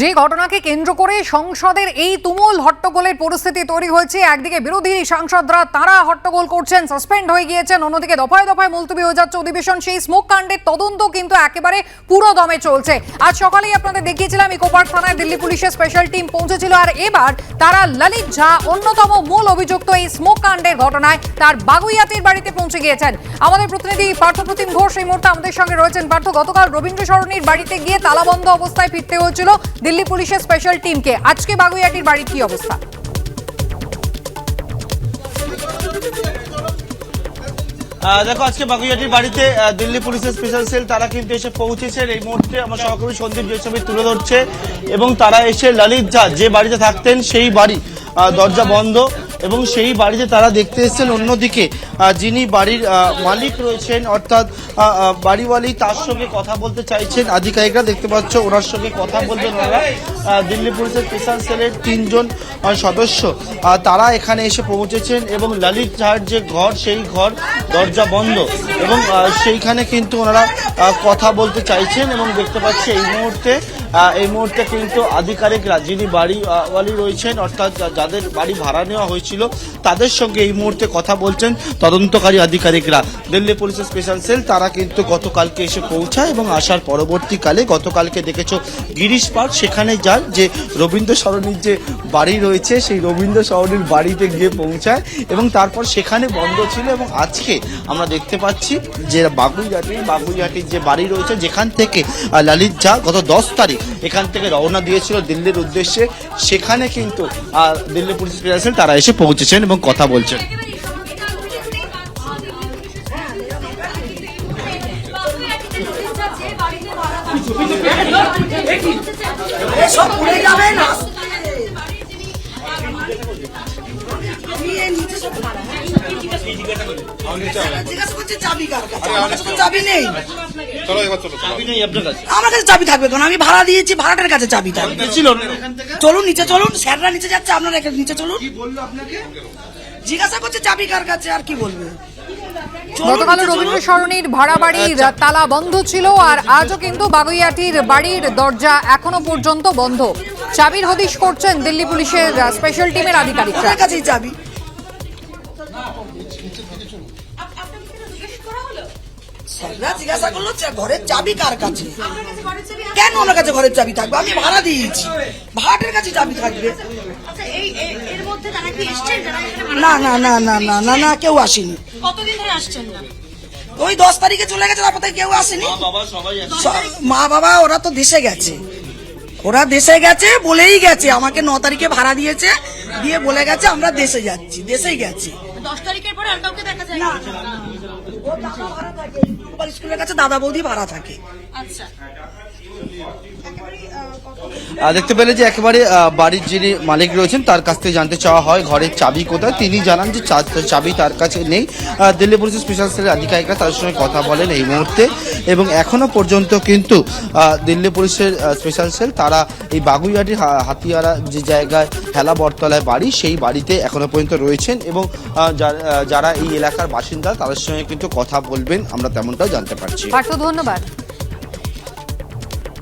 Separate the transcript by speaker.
Speaker 1: যে ঘটনাকে কেন্দ্র করে সংসদের এই তুমুল হট্টগোলের পরিস্থিতি তৈরি হয়েছে, একদিকে বিরোধী সাংসদরা তারা হট্টগোল করছেন, সাসপেন্ড হয়ে গিয়েছেন, অন্যদিকে দফায় দফায় মুলতবি হয়ে যাচ্ছে অধিবেশন, সেই স্মোক কাণ্ডের তদন্ত কিন্তু একেবারে পুরো দমে চলছে। আজ সকালেই আপনাদের দেখিয়েছিলাম ইকোপার থানায় দিল্লি পুলিশের স্পেশাল টিম পৌঁছেছিল, আর এবার তারা ললিত ঝা, অন্যতম মূল অভিযুক্ত এই স্মোক কাণ্ডের ঘটনায় তার বাগুইয়াতির বাড়িতে পৌঁছে গিয়েছেন। আমাদের প্রতিনিধি পার্থপ্রতিম ঘোষ এই মুহূর্তে আমাদের সঙ্গে রয়েছেন। পার্থ, গতকাল রবীন্দ্র সরণির বাড়িতে গিয়ে তালাবন্ধ অবস্থায় ফিরতে হয়েছিল। দিল্লি পুলিশের স্পেশাল টিমকে আজকে বাগুইয়াটির বাড়ির কি অবস্থা?
Speaker 2: দেখো, আজকে বাগুইয়াটির বাড়িতে দিল্লি পুলিশের স্পেশাল সেল তারা কিন্তু এসে পৌঁছেছেন। এই মুহূর্তে আমার সহকর্মী সন্দীপ যে ছবি তুলে ধরছে এবং তারা এসে ললিত ঝা যে বাড়িতে থাকতেন, সেই বাড়ি দরজা বন্ধ। এবং সেই বাড়িতে তারা দেখতে এসেছেন অন্যদিকে যিনি বাড়ির মালিক রয়েছেন, অর্থাৎ বাড়িওয়ালি তার সঙ্গে কথা বলতে চাইছেন। আধিকারিকরা দেখতে পাচ্ছ ওনার সঙ্গে কথা বলবেন ওনারা। দিল্লি পুলিশের স্পেশাল সেলের তিনজন সদস্য। তারা এখানে এসে পৌঁছেছেন এবং ললিত ঝাড় যে ঘর, সেই ঘর দরজা বন্ধ। এবং সেইখানে কিন্তু ওনারা কথা বলতে চাইছেন এবং দেখতে পাচ্ছি এই মুহূর্তে এই মুহূর্তে কিন্তু আধিকারিকরা যিনি বাড়িওয়ালি রয়েছেন, অর্থাৎ যাদের বাড়ি ভাড়া নেওয়া হয়েছিল, তাদের সঙ্গে এই মুহূর্তে কথা বলছেন তদন্তকারী আধিকারিকরা দিল্লি পুলিশের স্পেশাল সেল, তারা কিন্তু গতকালকে এসে পৌঁছায় এবং আসার পরবর্তীকালে গতকালকে দেখেছ গিরিশ পার্ক সেখানে যান যে রবীন্দ্র সরণির যে বাড়ি রয়েছে, সেই রবীন্দ্র সরণির বাড়িতে গিয়ে পৌঁছায় এবং তারপর সেখানে বন্ধ ছিল এবং আজকে আমরা দেখতে পাচ্ছি যে বাগুইহাটি, বাগুইহাটির যে বাড়ি রয়েছে, যেখান থেকে লালিত ঝা গত দশ তারিখ এখান থেকে রওনা দিয়েছিল দিল্লির উদ্দেশ্যে। সেখানে কিন্তু আহ, দিল্লি পুলিশ সেল তারা এসে পৌঁছেছেন এবং কথা বলছেন।
Speaker 3: সব যাবে না। নিচে সব আমার কাছে চাবি থাকবে আমি ভাড়া দিয়েছি ভাড়াটার কাছে চাবি থাকবে চলুন নিচে চলুন স্যাররা নিচে যাচ্ছে আপনারা নিচে চলুন জিজ্ঞাসা করছে চাবি কার কাছে আর কি বলবে
Speaker 1: গতকাল রবীন্দ্র সরণির ভাড়া বাড়ির তালা বন্ধ ছিল আর আজও কিন্তু বাগুইয়াটির বাড়ির দরজা এখনও পর্যন্ত বন্ধ। চাবির হদিশ করছেন দিল্লি পুলিশের স্পেশাল টিমের আধিকারিকরা।
Speaker 3: কাছেই চাবি। জিজ্ঞাসা করল ঘরের চাবি কার কাছে? কেন ওনার কাছে ঘরের চাবি থাকবে? আমি ভাড়া দিয়েছি। ভাড়াটের কাছে চাবি থাকবে।
Speaker 4: আচ্ছা এই এ- এর মধ্যে তারা কি এসছেন যারা এখানে ভাড়া
Speaker 3: না না না না না না না কেউ আসেনি।
Speaker 4: কতদিন ধরে আসছেন না?
Speaker 3: ওই দশ তারিখে চলে গেছে তারপর কেউ আসেনি।
Speaker 2: বাবা সবাই আছে।
Speaker 3: স- মা বাবা ওরা তো দেশে গেছে। ওরা দেশে গেছে বলেই গেছে আমাকে ন তারিখে ভাড়া দিয়েছে দিয়ে বলে গেছে আমরা দেশে যাচ্ছি দেশেই গেছি।
Speaker 4: দশ তারিখের পরে আর কাউকে দেখা যায় না।
Speaker 3: ও দাদা ভাড়া থাকে স্কুলের কাছে দাদা বৌদি ভাড়া থাকে।
Speaker 4: আচ্ছা।
Speaker 2: দেখতে পেলে যে একেবারে বাড়ির যিনি মালিক রয়েছেন, তার কাছ থেকে জানতে চাওয়া হয় ঘরের চাবি কোথায়। তিনি জানান যে চাবি তার কাছে নেই। দিল্লি পুলিশের স্পেশাল সেলের আধিকারিকরা তার সঙ্গে কথা বলেন এই মুহূর্তে। এবং এখনও পর্যন্ত কিন্তু দিল্লি পুলিশের স্পেশাল সেল তারা এই বাগুইয়াটির হাতিয়ারা যে জায়গায় হেলা বটতলায় বাড়ি, সেই বাড়িতে এখনও পর্যন্ত রয়েছেন এবং যারা এই এলাকার বাসিন্দা, তাদের সঙ্গে কিন্তু কথা বলবেন, আমরা তেমনটাও জানতে পারছি।
Speaker 1: ধন্যবাদ।